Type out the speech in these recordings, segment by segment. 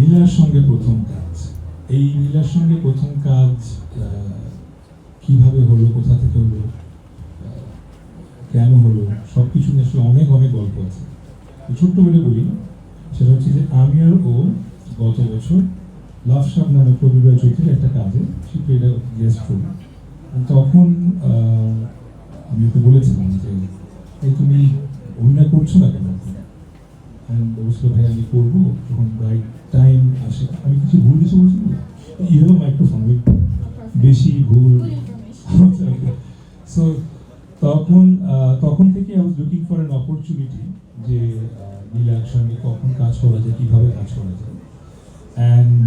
নীলার সঙ্গে প্রথম কাজ। এই নীলার সঙ্গে প্রথম কাজ কীভাবে হলো, কোথা থেকে হলো কেন হলো সব কিছু নিয়ে আসলে অনেক অনেক গল্প আছে। ছোট্ট বলে বলি, সেটা হচ্ছে যে আমি আর ও গত বছর লাভ সাপ নামে প্রবীর চৌধুরীর একটা কাজে সে প্লেড গেস্ট রোল তখন আমি ওকে বলেছিলাম যে, এই তুমি অভিনয় করছ না কেন? বলছিল ভাই আমি করব? যখন রাইট টাইম আসে। আমি কিছু ভুল কিছু বলছি ইউ মাইক্রোফোন বেশি ভুল। সো তখন তখন থেকে I was looking for an opportunity যে নীলার সঙ্গে কখন কাজ করা যায় কীভাবে কাজ করা যায়। অ্যান্ড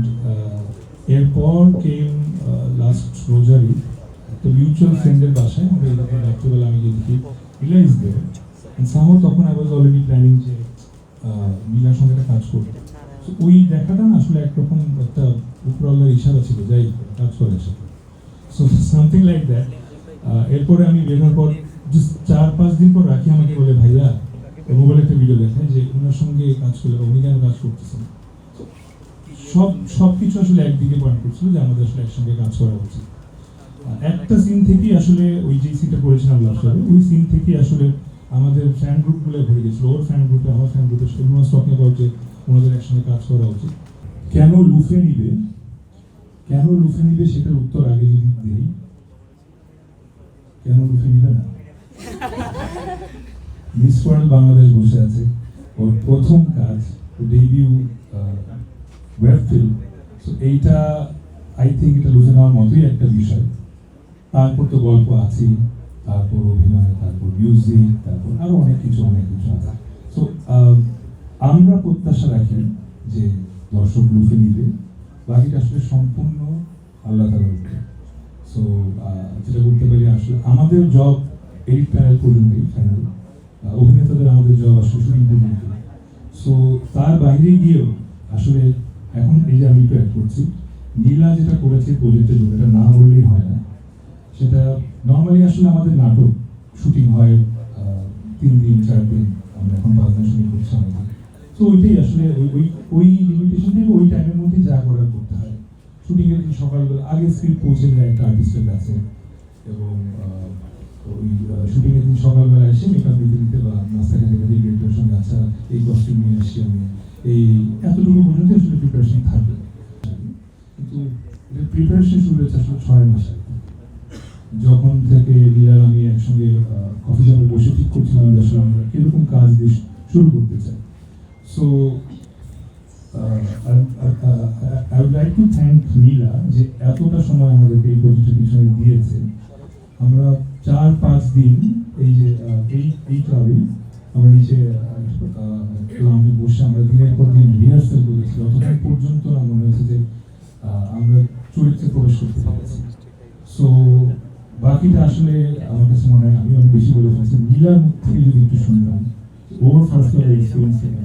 এরপর কেম লাস্ট রোজারি একটা মিউচুয়াল ফ্রেন্ডের বাসায়। আমরা এরকম রাত্রিবেলা আমি যে দেখি রিলাইজ দেয় সামো তখন আই ওয়াজ অলরেডি প্ল্যানিং যে নীলার সঙ্গে একটা কাজ করব। ওই দেখাটা না আসলে একরকম একটা উপরওয়ালার ইশারা ছিল, যাই কাজ করার সাথে সো সামথিং লাইক দ্যাট এরপরে আমি বেরোনোর পর just চার পাঁচ দিন পর রাখি আমাকে বলে, ভাইয়া মোবাইলে একটা ভিডিও দেখায় যে ওনার সঙ্গে কাজ করলে উনি কেন কাজ করতেছেন? সব সব কিছু আসলে একদিকে পয়েন্ট করছিল যে আমাদের আসলে একসঙ্গে কাজ করা উচিত। একটা সিন থেকেই আসলে ওই যে সিনটা করেছিলাম লাস্ট ওই সিন থেকেই আসলে আমাদের ফ্যান গ্রুপগুলো ভরে গেছিল ওর ফ্যান গ্রুপে আমার ফ্যান গ্রুপে সেগুলো টকিং অ্যাবাউট যে ওনাদের একসঙ্গে কাজ করা উচিত। কেন লুফে নিবে? কেন লুফে নিবে সেটার উত্তর আগে যদি দেই। কেন লুফে নিবে না? মিস ওয়ার্ল্ড বাংলাদেশ বসে আছে। ওর প্রথম কাজ ডেবিউ ওয়েব ফিল্ম সো এইটা আই থিঙ্ক এটা লুফে নেওয়ার মতোই একটা বিষয়। তারপর তো গল্প আছে তারপর অভিনয়, তারপর মিউজিক তারপর আরও অনেক কিছু অনেক কিছু আছে। সো আমরা প্রত্যাশা রাখি যে দর্শক লুফে নিবে, বাকিটা আসলে সম্পূর্ণ আল্লাহ তালার সো যেটা করতে পারি আসলে আমাদের জব এই প্যানেল পর্যন্তই প্যানেল অভিনেতাদের আমাদের জব আসলে শুটিং পর্যন্ত সো তার বাইরে গিয়েও আসলে এখন এই যে আমি অ্যাড করছি, নীলা যেটা করেছে প্রজেক্টের জন্য, এটা না বললেই হয় না। সেটা নর্মালি আসলে আমাদের নাটক শুটিং হয় তিন দিন, চার দিন। আমরা এখন পাঁচ দিন শুটিং করছি আমাদের তো ওইটাই আসলে ওই ওই লিমিটেশন ওই টাইমের মধ্যে যা করার করতে হয়। শুটিং এর দিন সকালবেলা আগে স্ক্রিপ্ট পৌঁছে যায় একটা আর্টিস্টের কাছে। এবং ওই শুটিং এর দিন সকালবেলা এসে মেকআপ দিতে দিতে বা নাস্তা খেতে খেতে ডিরেক্টরের সঙ্গে আচ্ছা এই কস্টিউম নিয়ে আসছি আমি। এই এতটুকু পর্যন্ত আসলে প্রিপারেশন থাকবে। কিন্তু প্রিপারেশন শুরু হয়েছে আসলে ছয় মাস। যখন থেকে লীলা আমি একসঙ্গে কফি শপে বসে ঠিক করছিলাম যে আসলে আমরা কীরকম কাজ দিয়ে শুরু করতে চাই। So I would like to thank Nila যে এতটা সময় আমাদেরকে এই প্রজেক্টের পিছনে দিয়েছে। আমরা চার, পাঁচ দিন এই যে এই এই ক্লাবে আমরা নিচে ক্লাবে বসে আমরা দিনের পর দিন রিহার্সাল করেছি। যতক্ষণ পর্যন্ত না মনে হচ্ছে যে আমরা চরিত্রে প্রবেশ করতে পেরেছি। সো বাকিটা আসলে আমার কাছে মনে হয়, আমি অনেক বেশি বলে ফেলছি। নীলার মুখ থেকে যদি একটু শুনলাম, ওর ফার্স্ট এক্সপিরিয়েন্স থেকে